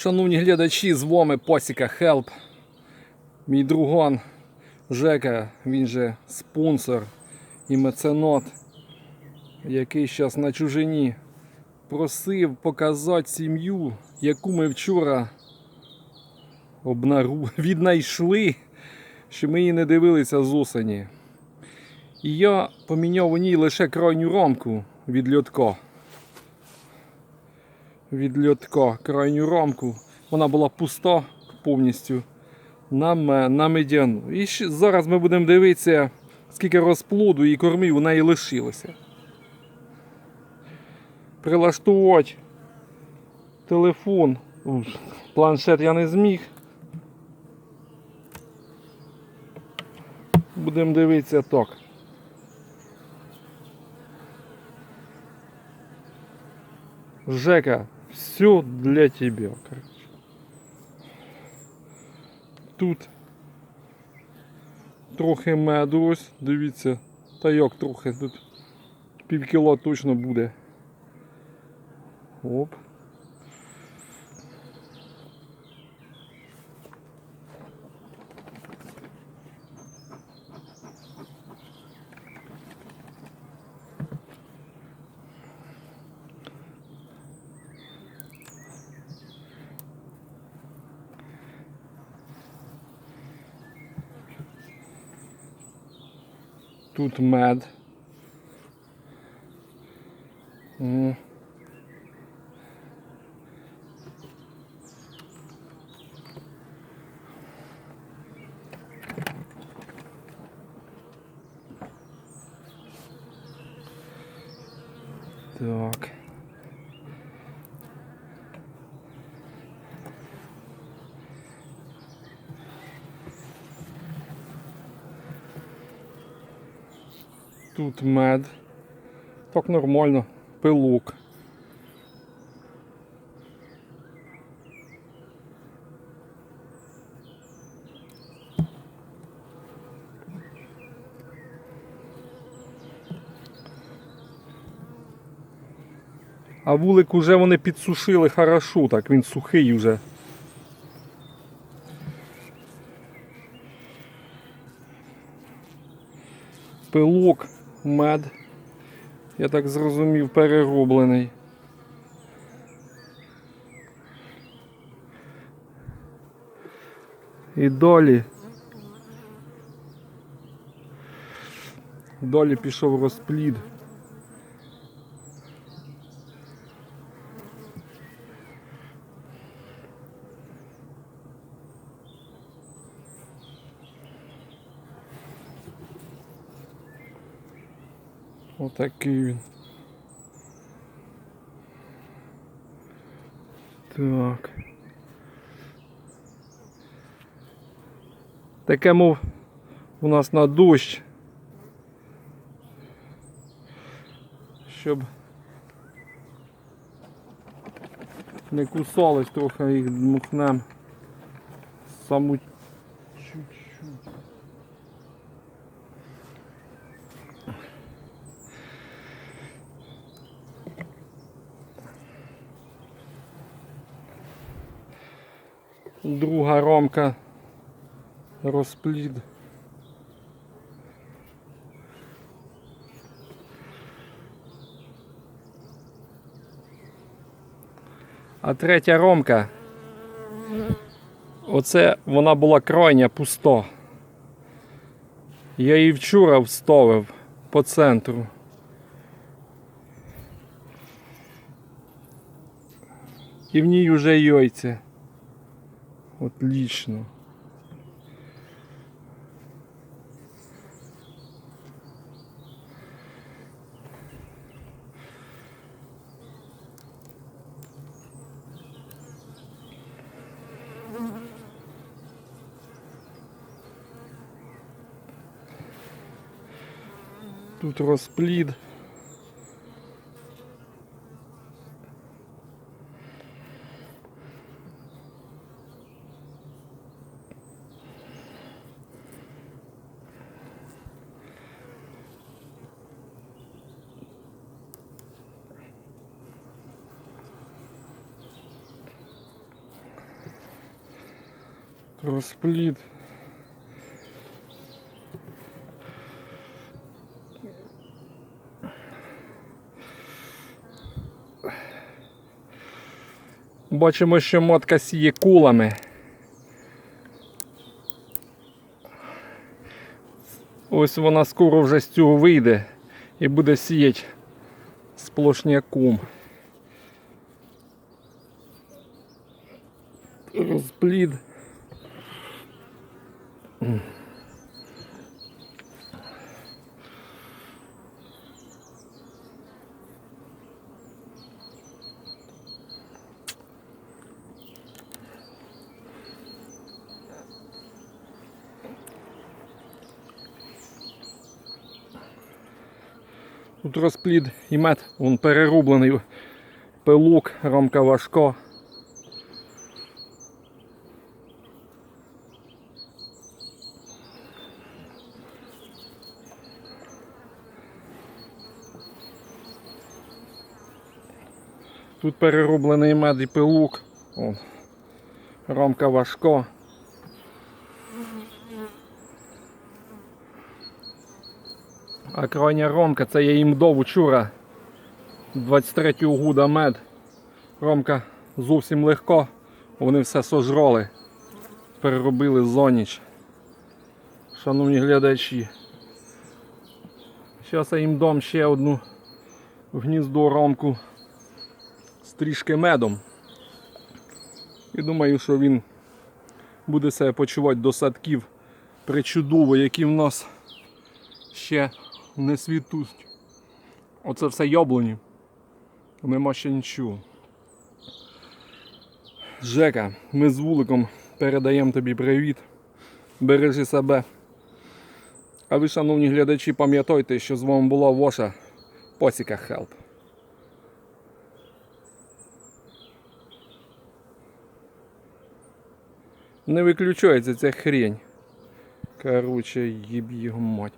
Шановні глядачі, з вами Посіка Хелп. Мій друган Жека, він же спонсор і меценат, який зараз на чужині просив показати сім'ю, яку ми вчора обнару... віднайшли, що ми її не дивилися з осені. І я поміняв у ній лише крайню рамку від льотка. Від льотка крайню рамку. Вона була пуста повністю на, на медяну. І зараз ми будемо дивитися, скільки розплоду і кормів у неї лишилося. Прилаштувати телефон. Планшет я не зміг. Будемо дивитися так. Жека, все для тебя. короче. Тут трохи меду ось, дивіться. Та як трохи, тут пів кіло точно буде. Оп. Тут мед. М. Так. Тут мед. Так нормально. Пилок. А вулик уже вони підсушили хорошо, так він сухий вже. Пилок, мед. Я так зрозумів, перероблений. І долі. Долі пішов розплід. Отакий він. Так. Таке, мов, у нас на дощ. Щоб не кусались трохи їх дмухнем. Саму Друга ромка розплід. А третя ромка. Оце вона була крайня пуста. Я її вчора вставив по центру. І в ній вже яйця. Отлично. Тут розплід. Розплід. Бачимо, що мотка сіє кулами. Ось вона скоро вже з цього вийде і буде сіяти сплошняком. Розплід. Тут розплід і мед, він перерублений пилук, рамка важка. Тут перероблений мед і пилук. О, рамка важка. А крайня ромка це я їм дов учора 23-го года мед. Ромка зовсім легко, вони все сожрали, переробили за ніч. Шановні глядачі. Зараз я їм дам ще одну в гніздо ромку трішки медом. І думаю, що він буде себе почувати до садків причудово, які в нас ще не світуть. Оце все яблуні. Нема ще нічого. Жека, ми з вуликом передаємо тобі привіт. Бережи себе. А ви, шановні глядачі, пам'ятайте, що з вами була ваша Посіка Хелп. Не виключається ця хрень. Короче, їб його мать.